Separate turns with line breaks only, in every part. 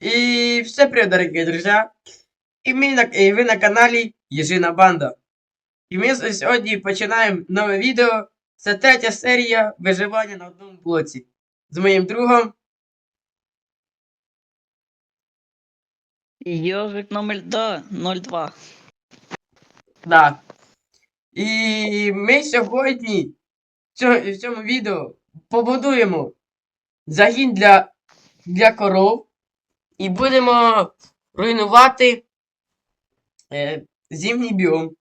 И все привет, дорогие друзья. І, ми на, і ви на каналі Єжина Банда. І ми с- сьогодні починаємо нове відео. Це третя серія виживання на одному блоці. З моїм другом.
Йожик номер 2, 02.
Да. І ми сьогодні в цьому відео побудуємо загін для, для коров. І будемо руйнувати е, зимній біом.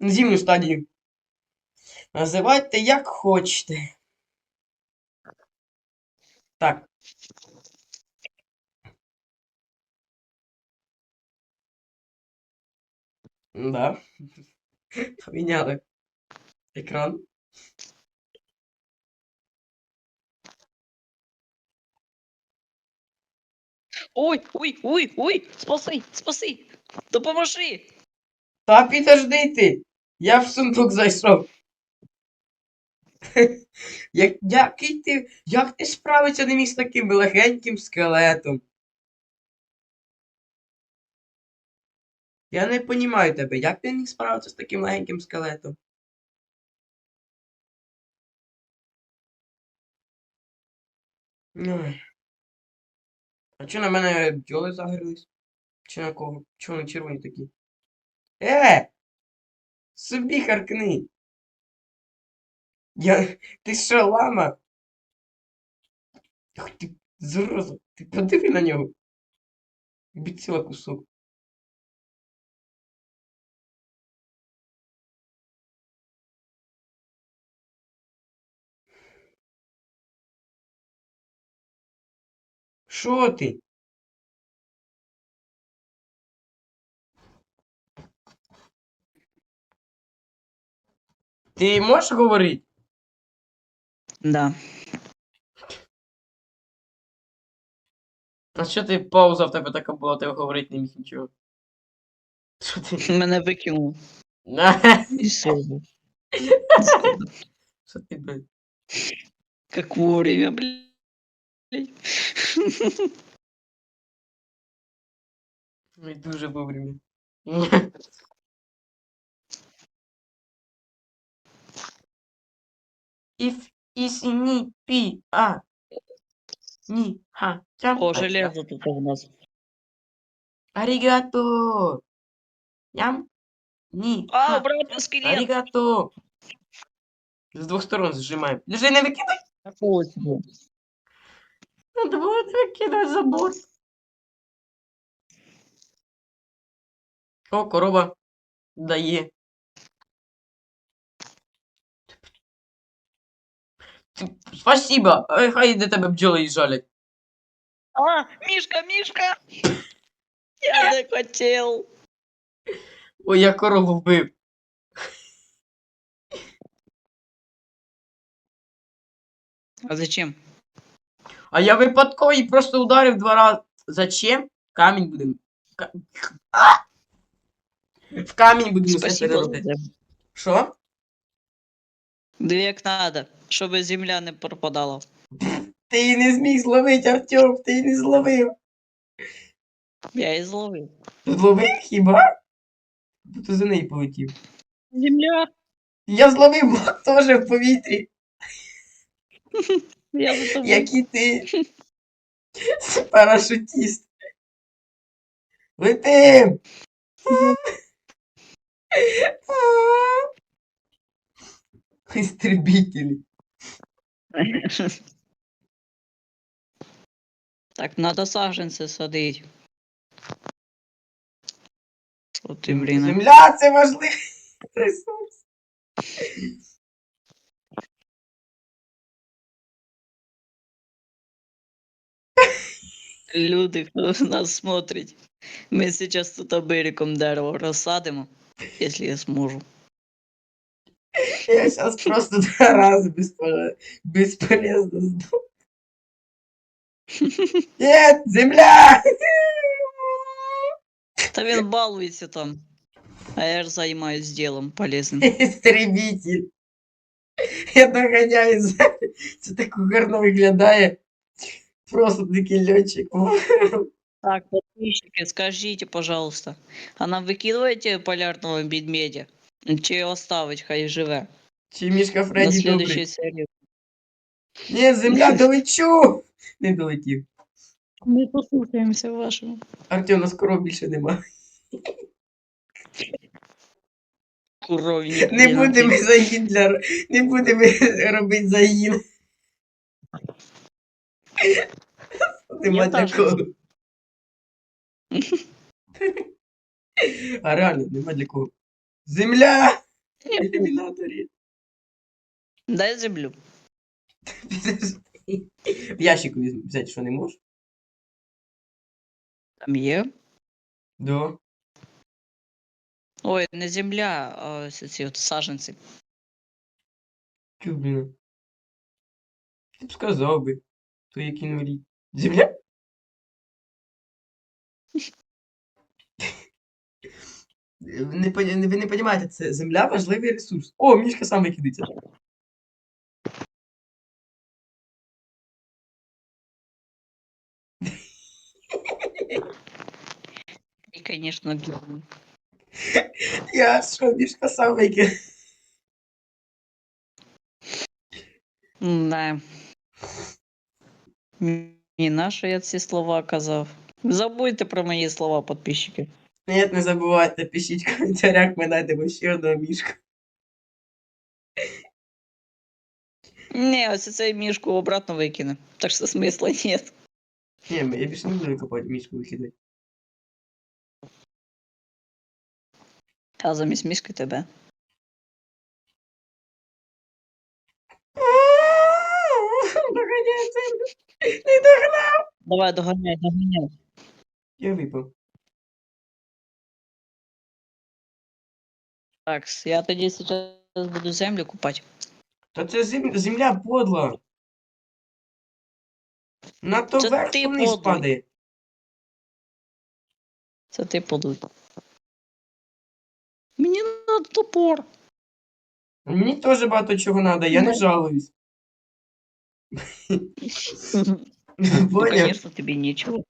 Зимню стадію. Називайте як хочете. Так. Да. Поміняли екран.
Ой, ой, ой, ой, спаси, спаси, допоможи.
Та підожди ти. Я в сундук зайшов. Як, який ти, як ти справиться не міг з таким легеньким скелетом? Я не понімаю тебе, як ти міг справитися з таким легеньким скелетом? Ой. А чи на мене бджоли загрились? Чи на кого? Чого вони червоні такі? Е! Собі харкни! Я... Ти що, лама? Ти, зараза, ти подиви на нього. Біціла кусок. Що ти? Ти можеш говорити?
Да.
А що ти пауза в тебе така була, ти говорити не міг нічого? Що ти?
Мене викинув. І все.
Що ти, блядь?
Как вовремя, блядь.
Ой, дуже вовремя. If is ni pi а ни ха
О, железо тут у нас.
Аригато. Ням. Ни.
А, обратно скелет.
Аригато. З двох сторон зжимаємо. Держи, не викидай.
Себе.
Ну, викидай забор. О, корова дає. Спасибо. Хай до тебе бджоли і жалять.
А, Мишка, Мишка. Я не хотел.
Ой, я корову вбив.
А зачем?
А я випадково її просто ударив два рази. Зачем? Камінь будемо. Ка- В камінь будемо все. Що?
Дві як надо, щоб земля не пропадала.
Ти її не зміг зловити, Артем, ти її не зловив.
Я і зловив.
Зловив хіба? Ти за неї полетів.
Земля.
Я зловив теж в повітрі,
Я за тобою.
як і ти. Парашутіст. Летим! Истребители.
Так, надо саженці садити. Що ти, блін?
Земля це важливий ресурс.
Люди, хто нас смотрить. Ми зараз тут берегом дерево розсадимо, якщо я зможу.
Я сейчас просто два раза бесполезно, бесполезно сдох. Нет, земля!
Та він балується там. А я ж займаюсь ділом полезним.
Истребитель. Я доганяю ззаді. Це так гарно виглядає. Просто дикий льотчик.
Так, подписчики, скажите, пожалуйста, а нам викидуєте полярного медведя? Чи оставить, хай живе?
Чи мішка
На
Фредді
следующей
добрий?
серії.
Ні, земля долечу! Не долетів.
Ми послухаємося вашого.
Артем, нас коров більше нема.
Коровник.
Не будемо загін для... Не будемо робити загін.
Я
для А реально, нема для кого. Земля! Ілюмінаторі.
Дай землю.
В ящику візьму. взяти, що не можеш?
Там є.
Да.
Ой, не земля, а ось ці от саженці.
Ти б сказав би. То як інвалід. Земля? Не, ви не розумієте, це земля важливий ресурс. О, мішка сам викидається.
І, звісно, бідний.
Я що, мішка сам викидає.
Да. Ні, на що я ці слова казав? Забудьте про мої слова, підписчики.
Ні, не забувайте, пишіть в коментарях, ми знайдемо ще одного мішка.
Ні, ось цей мішку обратно викине. Так що смисла нет.
Ні, я більше не буду викопати мішку викидати.
А замість мішки тебе.
Доганяй землю. Не догнав.
Давай, доганяй, доганяй.
Я випав.
Так, я тоді зараз буду землю купати.
Та це зем... земля подла. Надто
Це
вверх
ти
вниз
подлий.
падає.
Це ти подуй. Мені надо топор.
Мені теж багато чого треба, я не
Ну.
жалуюсь.
Конечно, тобі нічого.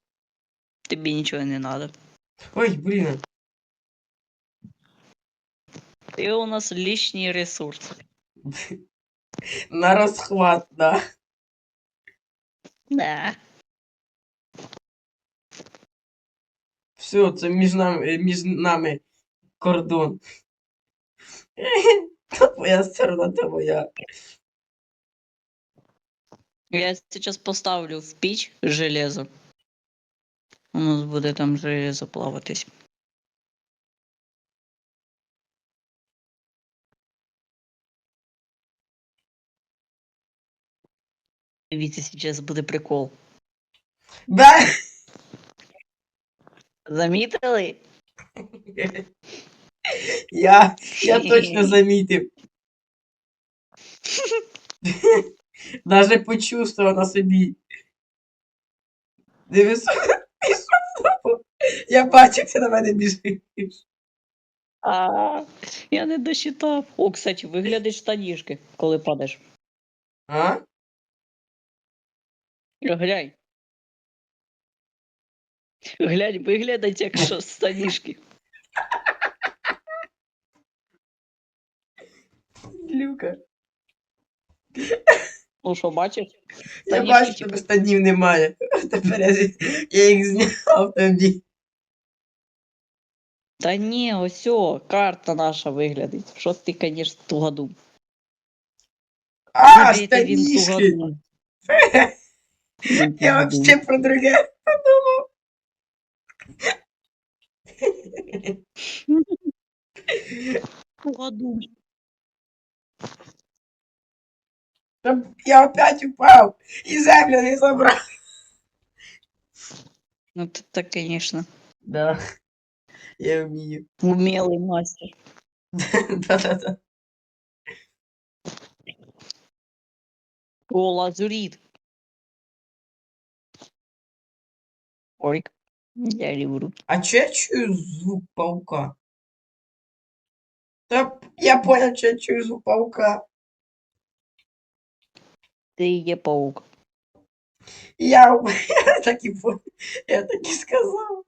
Тобі нічого не надо.
Ой, блін.
Ти у нас лишній ресурс.
На розхват, да.
Да.
Все, це між нами, е, між нами кордон. То твоя сторона, то моя.
Я сейчас поставлю в піч железо. У нас буде там железо плаватись. Дивіться, сейчас буде прикол.
Да!
Замітили?
Я, я точно замітив. Даже почувствував на собі. Дивись, пішов. Я бачив, ти на мене біжиш.
А, я не досчитав. О, кстати, виглядять штанішки, коли падаєш.
А?
Глянь. Глянь, виглядають як що штанішки.
Люка.
Ну що, бачиш?
Я бачу, тебе штанів немає. Тепер я, я їх зняв тобі.
Та ні, ось о, карта наша виглядить. Що ти, конечно, тугоду.
А,
він тугоду.
Я вообще про друге подумав.
Тугоду.
Я опять упав і землю не забрав.
Ну ты так, конечно,
Да. Я вмію.
умелый мастер.
Да-да-да.
О, лазурит. Ой, я люблю.
А чё я чую звук паука? Та я понял, что я чую звук паука.
Ты є паук.
Я, я так і по- я так і сказав.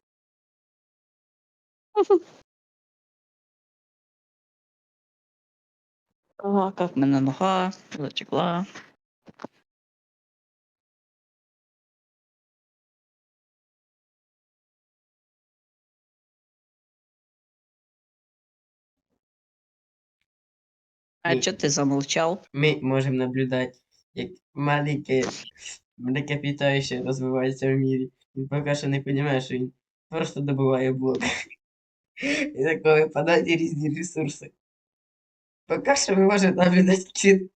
Ага, как в мене нога затекла. А
Ні.
чё ты замолчал?
Ми можемо наблюдати, як маленьке млекопитающее розвивається в мірі. Він поки що не розуміє, що він просто добуває блок. І такого випадають різні ресурси. Поки що ми можемо наблюдати кіт.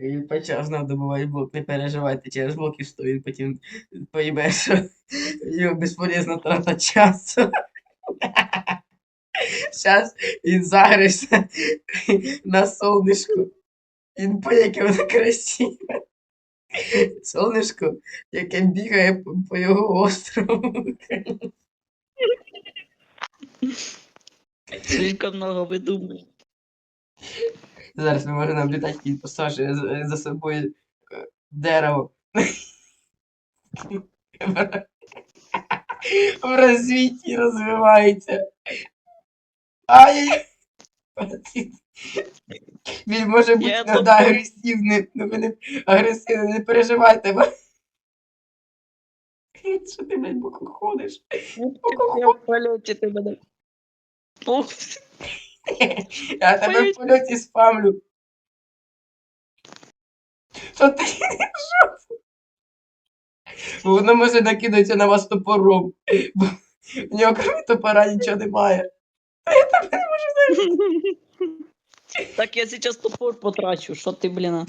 Він почав знов добувати блок, не переживайте, через блоки що він потім пойме, що в нього безполезна трата часу. Зараз він загрився на сонечку. Він по яке воно красиве. Сонечко, яке бігає по, по його острову.
Слишком много выдумал.
Зараз ми можемо наблюдати, як за, за собою е, дерево. В розвитті розвивається. Ай! Він може бути іноді агресивним. Ну ви не агресивний, не переживайте. бо- Що ти, блядь, боку ходиш?
Я в полете ты меня. Ох,
Я тебе в польоті спамлю. Що ти? Воно може накинутися на вас топором. Бо в нього крім топора нічого немає.
Так я сейчас топор потрачу, что ты, блин.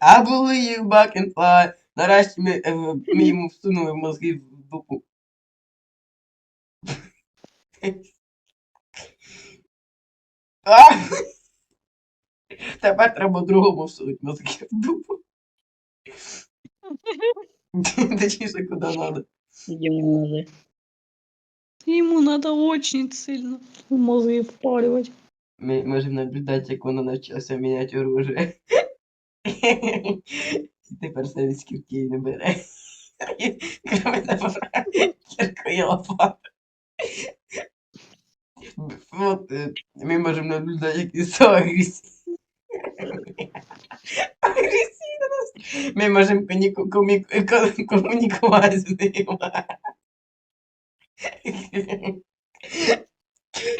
I believe you back and fly. Нарешті ми, е, ми йому всунули мозги в дупу. А! Тепер треба другому всунути мозги в дупу. Точніше, куди треба.
Ему надо. Ему надо очень сильно мозги впаривать.
Ми можемо наблюдати, як воно навчилося міняти оружие. І тепер навіть скільки не бере. Кроме топора, кірку і лопату. От, е, ми можемо наблюдати, як він став агресивний. Агресивно нас. Ми можемо коміку- коміку- ко- комунікувати з ним.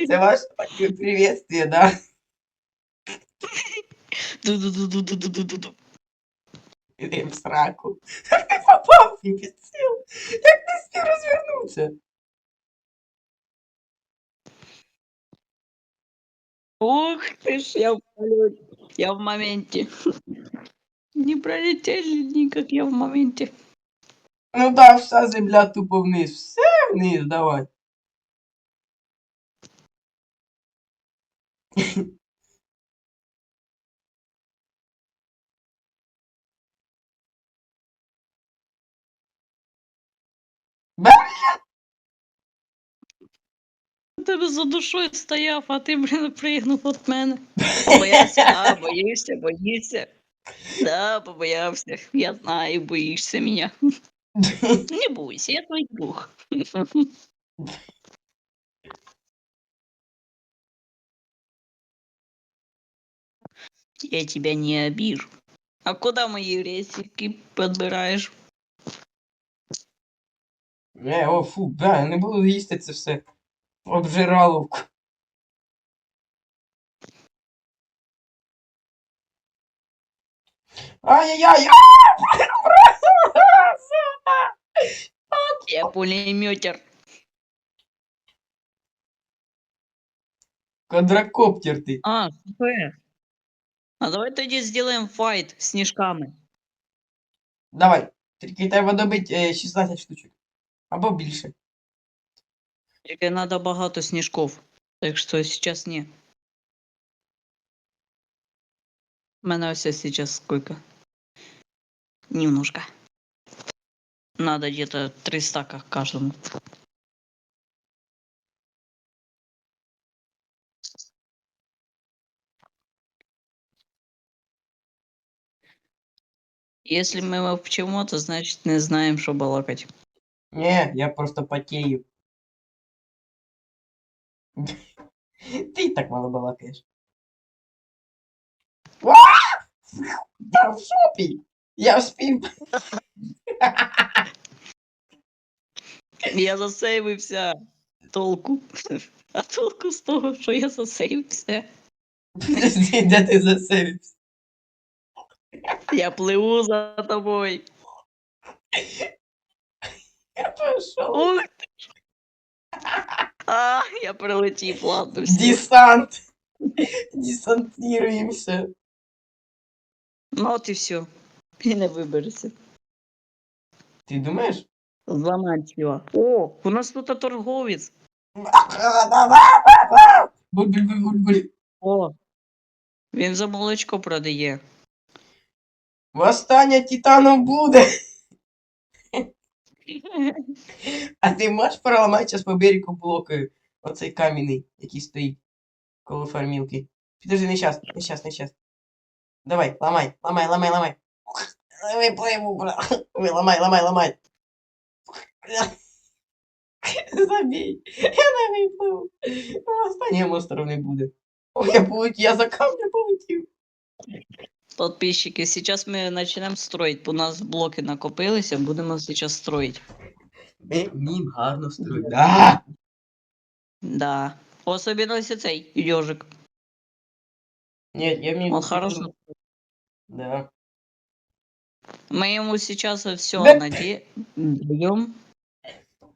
Це ваше таке приветствие, да?
Ду-ду-ду-ду-ду-ду-ду.
Іди в сраку. Як ти попав, імбецил? Як ти з ним розвернувся?
Ух ты ж, я в полете. Я в моменте. Не пролетели никак, я в моменте.
Ну да, вся земля тупо вниз. Все вниз, давай.
Тебе за душою стояв, а ти, блін, пригнув від мене. Боявся, а, боїшся, боїшся. Да, побоявся. Я знаю, боїшся мене. Не бойся, я твой друг. Я тебя не обижу. А куда мои ресики подбираешь?
Не, о, фу, да, не буду їсти це все. Обжираловку. Ай-яй-яй!
Я пулеметер.
Квадрокоптер ти.
А, супер. А давай тоді сделаем файт з сніжками.
Давай. Тільки треба добити е, 16 штучок. Або більше.
Тільки надо багато сніжков. Так що сейчас не. У мене ось сейчас сколько? Немножко. Надо где-то 300 как каждому. Если мы в чему-то, значит не знаем, что балакать.
Не, я просто потею. Ты так мало балакаешь. Да в шопе! Я спим.
Я засейвився. Толку. А толку з того, що я засейвився.
Подожди, де ти засився?
Я пливу за тобою.
Я пішов.
Ух ти. А, я прилетів, ладно. все.
Десант. Десантируемся.
Ну от і все. І не виберешся.
Ти думаєш?
Заманчиво. О, у нас тут торговець.
Буль-буль-буль-буль.
О. Він за молочко продає.
Восстання титанів буде. А ти можеш проламати зараз по берегу блоки оцей камінний, який стоїть коло фармілки. Підожди, не щас, не щас, не щас. Давай, ламай, ламай, ламай, ламай. Давай пливу, бра. Ой, ламай, ламай, ламай. Забій. Я не випливу. Останнього остров не буде. Ой, я полетів, я за камня полетів.
Подписчики, сейчас мы начнем строить. У нас блоки накопилися, будемо сейчас строить.
Ми вміємо гарно строїти. Да!
Да. Особенно если цей ежик.
Ні, я вмію.
Он хорошо.
Да.
Мы ему сейчас все
Да.
надаем,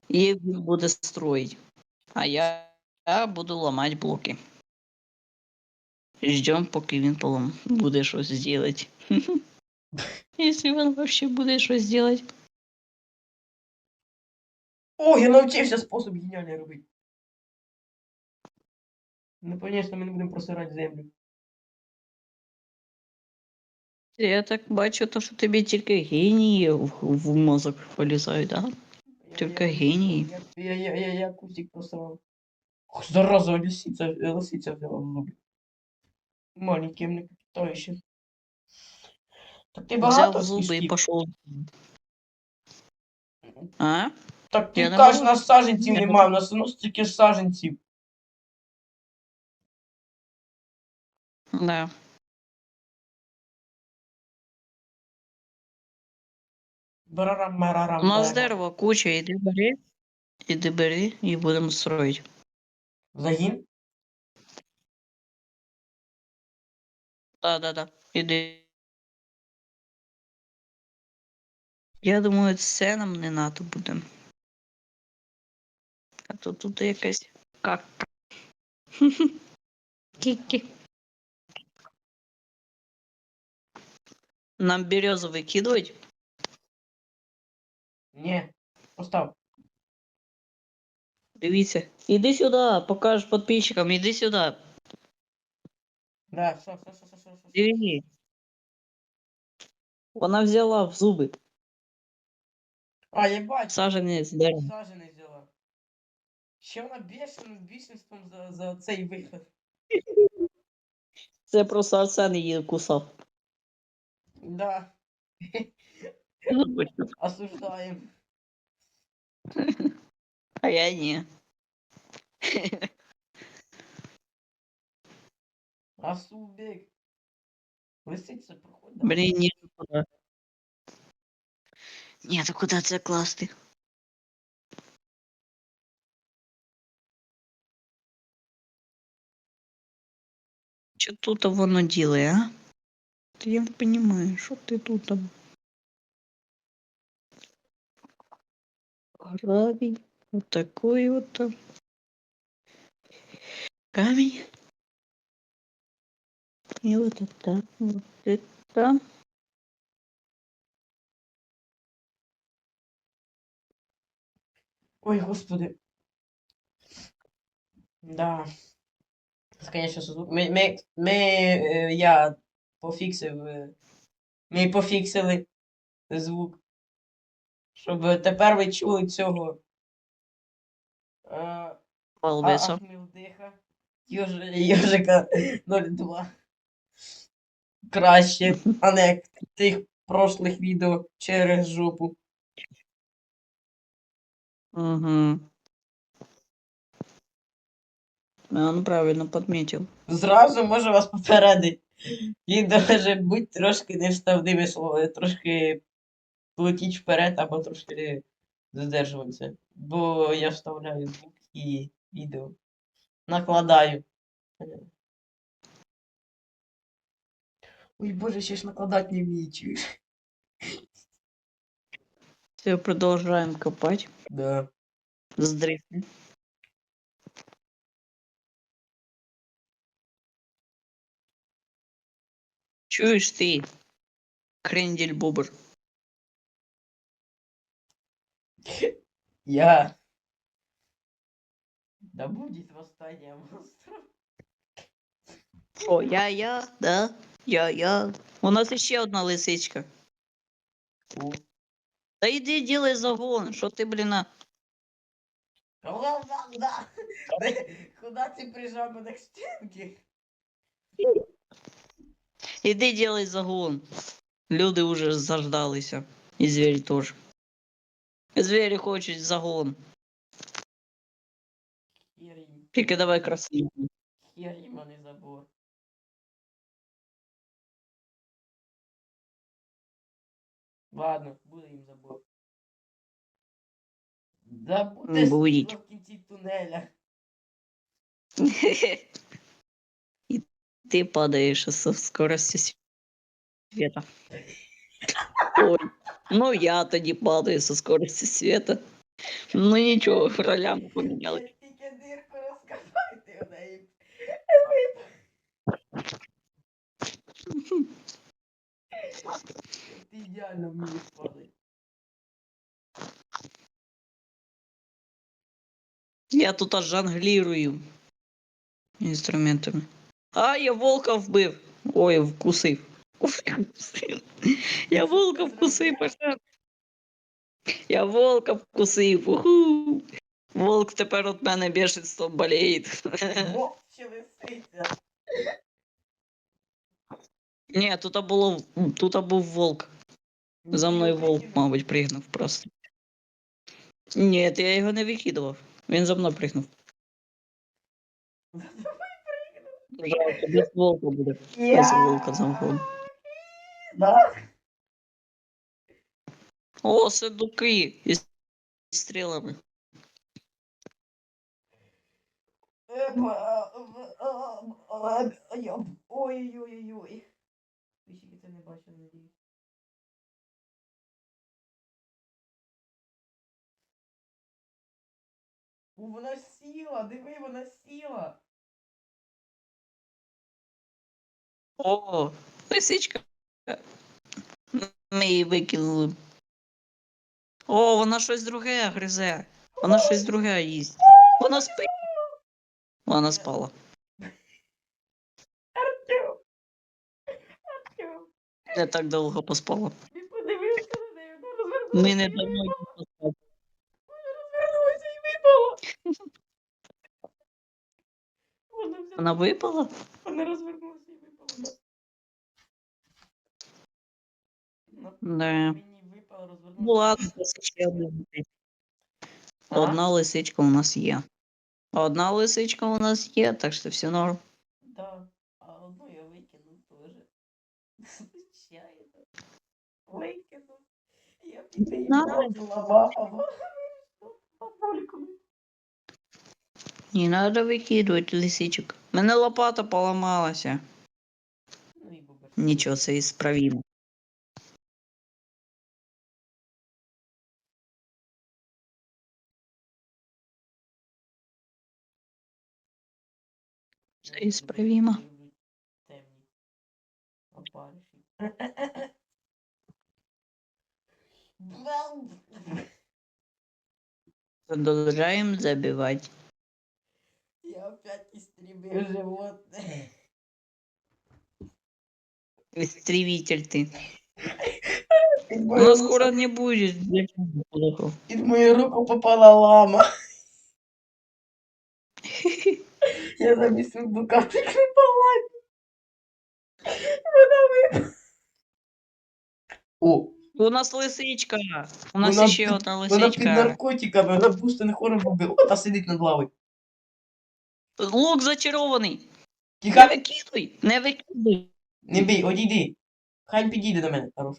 и он будет строить. А я, я буду ломать блоки. Ждем, поки він полом буде щось сделать. Если он вообще буде щось сделать.
О, я навчився спосіб геніальний робити. Ну, конечно, ми не будемо просирати землю.
Я так бачу, то, що тобі тільки генії в, в мозок полізають, да? Тільки генії.
Я, я, я, я, кустик просрав. Ох, зараза, лисиця, лисиця взяла в зуби. Маленький не питаючи. Так ти багато
Взяв зуби і пішов. А?
Так ти
Я не
кажеш,
можу.
нас саженців
ну
немає, у нас ну стільки ж саженців.
Да. У нас дерева куча, іди бери. Іди бери і будемо строїти.
Загін?
Да, да, да. Іди. Я думаю, це нам не надо буде. А то тут якась кака. Кікі. Нам березу викидують?
Ні. Постав.
Дивіться. Іди сюди, покажеш підписчикам, іди сюди.
Да, все, все, все, все, все, все.
Диви. Вона взяла в зуби
А, я бачу.
саженець дерева.
Сажений взяла. Ще вона бешеним бісенством за, за цей виход.
Це просто Арсен її кусав.
Да, осуждаємо.
А я ні.
Асубек. Лисиця проходить.
Блін, ні, ну куди. Ні, то куди це класти? Що тут воно ділає, а? Та Я не розумію, що ти тут Там? Вот такой вот там. Камень. И вот это, вот это.
Ой, господи. Да. Конечно, звук. Ми, ми, ми, я пофіксив. Ми пофіксили звук. Щоб тепер ви чули цього. Е. Ахмілдиха. Йожика 02. Краще, а не тих прошлих відео через жопу.
Угу. Он правильно подметил.
Зразу можу вас попередити. Відео може бути трошки невставними словами, трошки летіть вперед або трошки задержуватися. Бо я вставляю звук і відео. Накладаю. Ой, боже, ще ж накладати не вмію, чуєш?
Все, продолжаем копать.
Да.
С дрифтом. Чуешь ты, крендель бобр?
Я. Да будет восстание монстров.
О, я-я, да? Я-я. У нас еще одна лисичка.
О.
Да иди делай загон, что ты, блин, а?
Куда, да, да. Куда ты прижал мене к стенке?
Иди делай загон. Люди уже заждалися. І звірі теж. Звірі хочуть загон.
Хер їм,
Тільки давай красиво.
хер їм, а не забор. Ладно, буде їм забор. Да буде світло в кінці тунеля.
І ти падаєш со скоростю света. Ой, ну я тоді падаю со скоростю света. Ну нічого, ролями поміняли.
Тільки дирку розкопайте в неї. Ти ідеально вмієш падати.
Я тут аж жонглірую інструментами. А, я волка вбив. Ой, вкусив. Вкусив. Я волка вкусив, пошла. Я волка вкусив. Уху. Волк тепер от мене бешенством болеє.
Вовк ще лисиця.
Ні, тут було тут був волк. За мною волк, мабуть, пригнув просто. Ні, я його не викидував. Він за мною пригнув. Жалко, без волка буде. Без волка замком.
Да?
О, сундуки із стрілами.
Ой-ой-ой-ой. Ви ще це не бачили, надіюсь. О, вона сіла, диви, вона сіла.
О, лисичка. Ми її викинули. О, вона щось друге гризе. Вона щось друге їсть. Вона спить. Вона спала.
Артем! Артем!
Я так довго поспала.
Він подивився на неї, вона розвернулася.
Ми не
і
давно її поспали.
Вона розвернулася і випала. Вона взяла.
Вона випала?
Вона розвернулася і випала. Да.
Ну ладно, ще одна. Одна лисичка у нас є. Одна лисичка у нас є, так що все норм.
Да. А одну я викинув теж. Викинув. Я. Бабульками.
Не надо викидувати лисичок. Мене лопата поламалася.
Ну.
Нічого, це ісправимо. Це.
Опариші.
Продовжаємо забивати.
Я опять истребил животное.
Истребитель ты. У нас скоро не будет.
під мою руку попала лама. Я замість сундука прикріпала. Вона випала. О,
У нас лисичка. У нас
Вона
ще
під-
одна
вона під
лисичка.
наркотиками, вона пусто не хором побила. О, та сидить над лавою.
Лук зачарований. Не
Тихо,
викидуй, не викидуй.
не бій, одійди. Хай підійде до мене, хорош.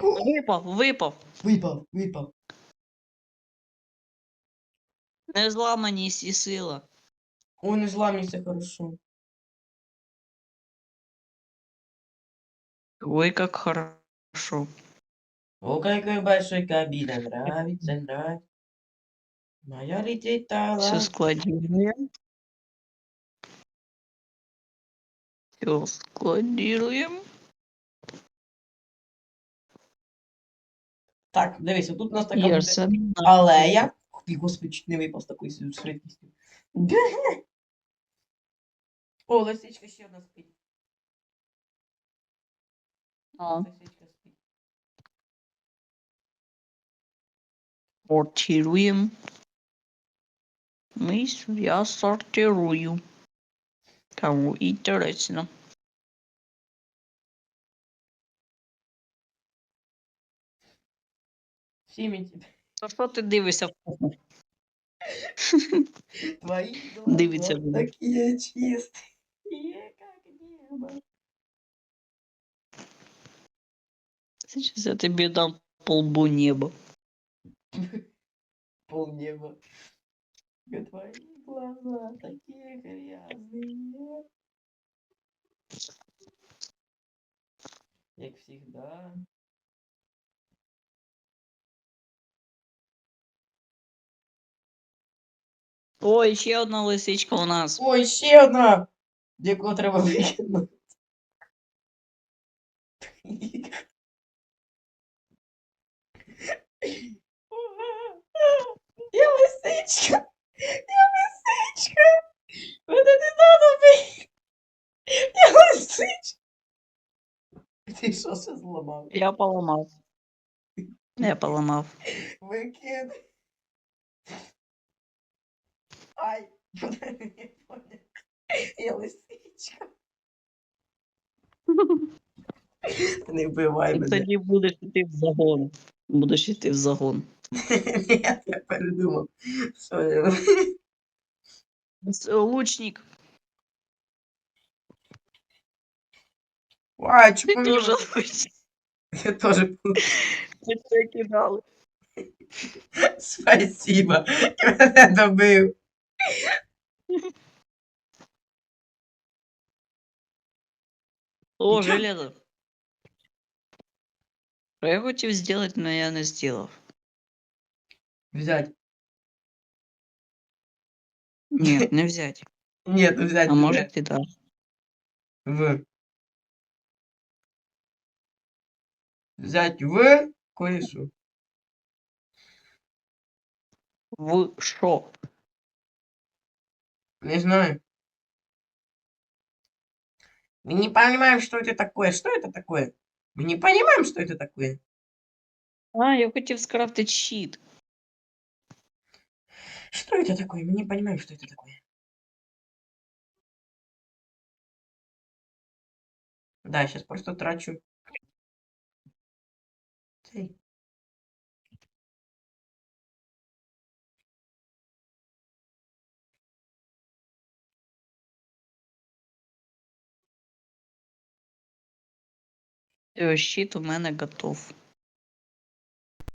Випав, випав.
Випав, випав.
Незламаність і сила.
О, не зламніся, хорошо.
Ой, как хорошо.
О, какой большой кабина, нравится, нравится. Моя летела.
Все складируем. Все складируем.
Так, дивися, тут у нас така буде алея. Господи, чуть не випав з такою швидкістю. О, лисичка ще одна спить.
А,
Лисичка спить.
Сортируем. Мы, с- я сортирую. Кому интересно.
Всі мені
То що ти дивишся в кухню?
твої
Дивиться
глаза
буде.
такі небо.
Сейчас я тебе дам по лбу неба.
Пол неба. Твои глаза такие грязные. Як всегда.
Ой, ще одна лисичка у нас.
Ой, ще одна! Яку треба викинути. Я лисичка! Я лисичка! Мене не надо бити! Я лисичка! Ти що це зламав?
Я поламав. Я поламав.
Викин. Ай, не поняла. Я лисичка. Не вбивай
І
мене.
тоді будеш йти в загон. Будеш йти в загон.
Ні, я передумав. Що я...
С- Лучник,
Ай,
ти
чому
теж лучник.
Я тоже...
Ми це кидали.
Спасибо. Мене добив.
О,
Нічого.
железо. Що я хотів зробити, але я не зробив.
Взять.
Ні, не взяти.
Нет, взять.
А
не
може
взять.
ти даш.
В. Взять в кое-что.
В що?
Не знаю. Мы не понимаем, что это такое. Что это такое? Мы не понимаем, что это такое.
А, я хотів скрафтити щит.
Что это такое? Мы не понимаем, что это такое. Да, сейчас просто трачу. Цей.
Все, щит у мене готов.